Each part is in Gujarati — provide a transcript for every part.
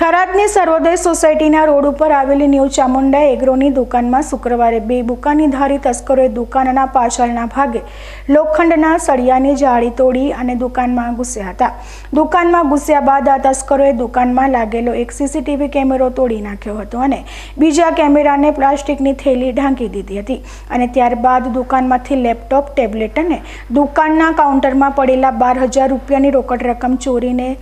થરાદની સર્વોદય સોસાયટીના રોડ ઉપર આવેલી ન્યૂ ચામુંડા એગ્રોની દુકાનમાં શુક્રવારે બે બુકાનીધારી તસ્કરોએ દુકાનના પાછળના ભાગે લોખંડના સળિયાની જાળી તોડી અને દુકાનમાં ઘૂસ્યા હતા. દુકાનમાં ઘૂસ્યા બાદ આ તસ્કરોએ દુકાનમાં લાગેલો એક સીસીટીવી કેમેરો તોડી નાખ્યો હતો અને બીજા કેમેરાને પ્લાસ્ટિકની થેલી ઢાંકી દીધી હતી અને ત્યારબાદ દુકાનમાંથી લેપટોપ, ટેબ્લેટ અને દુકાનના કાઉન્ટરમાં પડેલા બાર હજાર રૂપિયાની રોકડ રકમ ચોરીને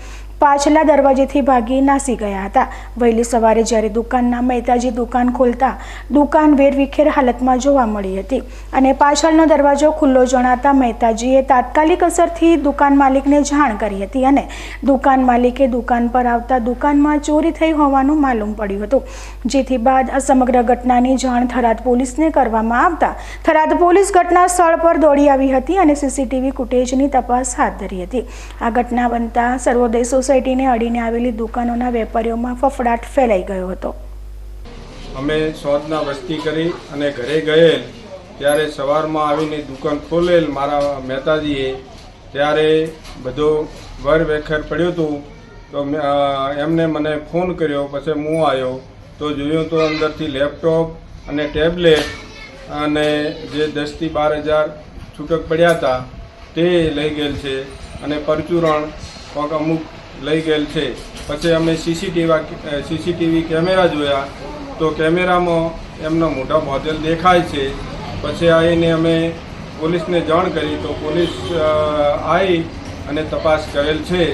પાછલા દરવાજેથી ભાગી નાસી ગયા હતા. વહેલી સવારે જ્યારે દુકાનના મહેતાજી દુકાન ખોલતા દુકાન વેરવિખેર હાલતમાં જોવા મળી હતી અને પાછળનો દરવાજો ખુલ્લો જણાતા મહેતાજીએ તાત્કાલિક અસરથી દુકાન માલિકને જાણ કરી હતી અને દુકાન માલિકે દુકાન પર આવતા દુકાનમાં ચોરી થઈ હોવાનું માલુમ પડ્યું હતું. જેથી બાદ આ સમગ્ર ઘટનાની જાણ થરાદ પોલીસને કરવામાં આવતા થરાદ પોલીસ ઘટના સ્થળ પર દોડી આવી હતી અને સીસીટીવી ફૂટેજની તપાસ હાથ ધરી હતી. આ ઘટના બનતા સર્વોદય સોસાયટીને અડીને આવેલી દુકાનોના વેપારીઓમાં ફફડાટ ફેલાઈ ગયો હતો. અમે સોદના વસ્તી કરી અને ઘરે ગયેલ ત્યારે સવારમાં આવીને દુકાન ખોલેલ મારા મહેતાજીએ. ત્યારે બધો વર વેખર પડ્યું હતું તો એમને મને ફોન કર્યો, પછી હું આવ્યો તો જોયું તો અંદરથી લેપટોપ અને ટેબ્લેટ અને જે દસથી બાર હજાર છૂટક પડ્યા હતા તે લઈ ગયેલ છે અને પરચુરણ અમુક લઈ ગયેલ છે. પછી અમે સીસીટીવી સીસીટીવી કેમેરા જોયા. તો કેમેરામાં એમનો મોટો બોતલ દેખાય છે. પછી આવીને અમે પોલીસને જાણ કરી તો પોલીસ આવી અને તપાસ કરેલ છે.